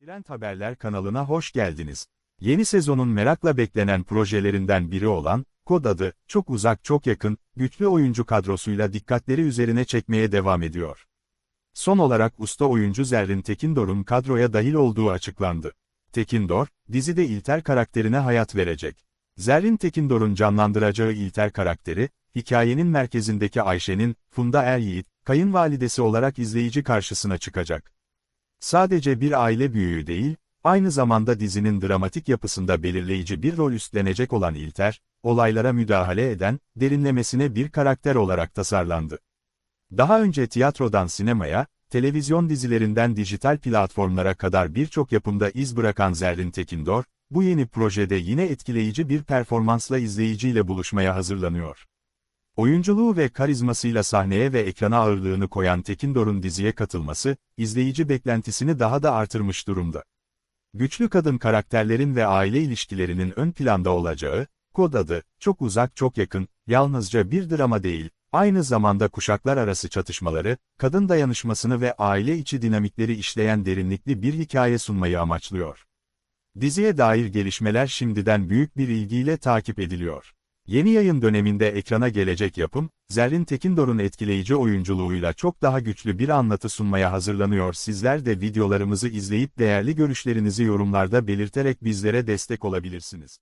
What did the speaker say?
Trend Haberler kanalına hoş geldiniz. Yeni sezonun merakla beklenen projelerinden biri olan, Kod adı, çok uzak çok yakın, güçlü oyuncu kadrosuyla dikkatleri üzerine çekmeye devam ediyor. Son olarak usta oyuncu Zerrin Tekindor'un kadroya dahil olduğu açıklandı. Tekindor, dizide İlter karakterine hayat verecek. Zerrin Tekindor'un canlandıracağı İlter karakteri, hikayenin merkezindeki Ayşe'nin, Funda Er Yiğit, kayınvalidesi olarak izleyici karşısına çıkacak. Sadece bir aile büyüğü değil, aynı zamanda dizinin dramatik yapısında belirleyici bir rol üstlenecek olan İlter, olaylara müdahale eden, derinlemesine bir karakter olarak tasarlandı. Daha önce tiyatrodan sinemaya, televizyon dizilerinden dijital platformlara kadar birçok yapımda iz bırakan Zerrin Tekindor, bu yeni projede yine etkileyici bir performansla izleyiciyle buluşmaya hazırlanıyor. Oyunculuğu ve karizmasıyla sahneye ve ekrana ağırlığını koyan Tekindor'un diziye katılması, izleyici beklentisini daha da artırmış durumda. Güçlü kadın karakterlerin ve aile ilişkilerinin ön planda olacağı, kod adı, çok uzak çok yakın, yalnızca bir drama değil, aynı zamanda kuşaklar arası çatışmaları, kadın dayanışmasını ve aile içi dinamikleri işleyen derinlikli bir hikaye sunmayı amaçlıyor. Diziye dair gelişmeler şimdiden büyük bir ilgiyle takip ediliyor. Yeni yayın döneminde ekrana gelecek yapım, Zerrin Tekindor'un etkileyici oyunculuğuyla çok daha güçlü bir anlatı sunmaya hazırlanıyor. Sizler de videolarımızı izleyip değerli görüşlerinizi yorumlarda belirterek bizlere destek olabilirsiniz.